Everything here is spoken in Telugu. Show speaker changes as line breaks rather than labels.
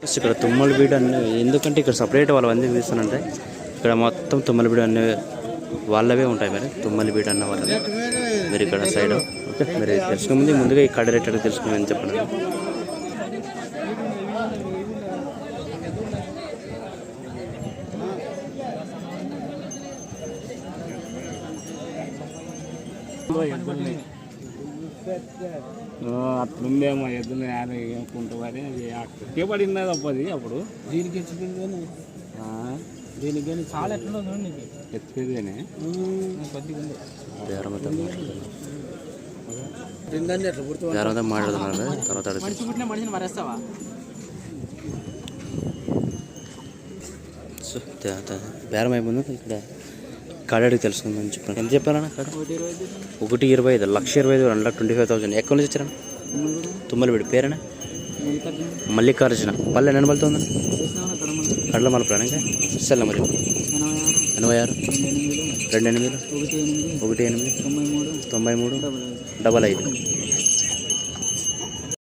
ఫస్ట్ ఇక్కడ తుమ్మల బీడు అన్ని ఎందుకంటే ఇక్కడ సపరేట్ వాళ్ళు అన్ని తీస్తానంటే ఇక్కడ మొత్తం తుమ్మల బీడు అన్ని వాళ్ళవే ఉంటాయి మరి తుమ్మల బీడు అన్న వాళ్ళవి. మీరు ఇక్కడ సైడ్ ఓకే మీరు తెలుసుకునే ముందు ముందుగా ఈ కడ రేట్ తెలుసుకుని చెప్పండి.
అట్లుందేమో ఎద్దులు ఏమనుకుంటామని అది పడింది తప్పది అప్పుడు.
దీనికి దీనికి చాలా నీకు. ఎట్లా
మాట్లాడుతున్నారు తర్వాత.
మనిషి పుట్టిన మనిషిని మరేస్తావా?
బేరం అయిపోయింది ఇక్కడ? కాడాడికి తెలుసుకుందని చెప్పాను. ఎంత చెప్పారన్నా కాడ?
ఒకటి ఇరవై ఐదు
లక్ష ఇరవై ఐదు రెండు లాక్ ట్వంటీ ఫైవ్ థౌసండ్ ఎక్కడి నుంచి వచ్చారన్న తుమ్మలబీడు పేరేనా? మల్లికార్జున. పల్లె నెనబలుతుంది కడల మలపురా ఇంకా? సెల్ల మరి. ఎనభై ఆరు. రెండు
ఎనిమిది.
ఒకటి ఎనిమిది.
తొంభై మూడు.
డబల్ ఐదు.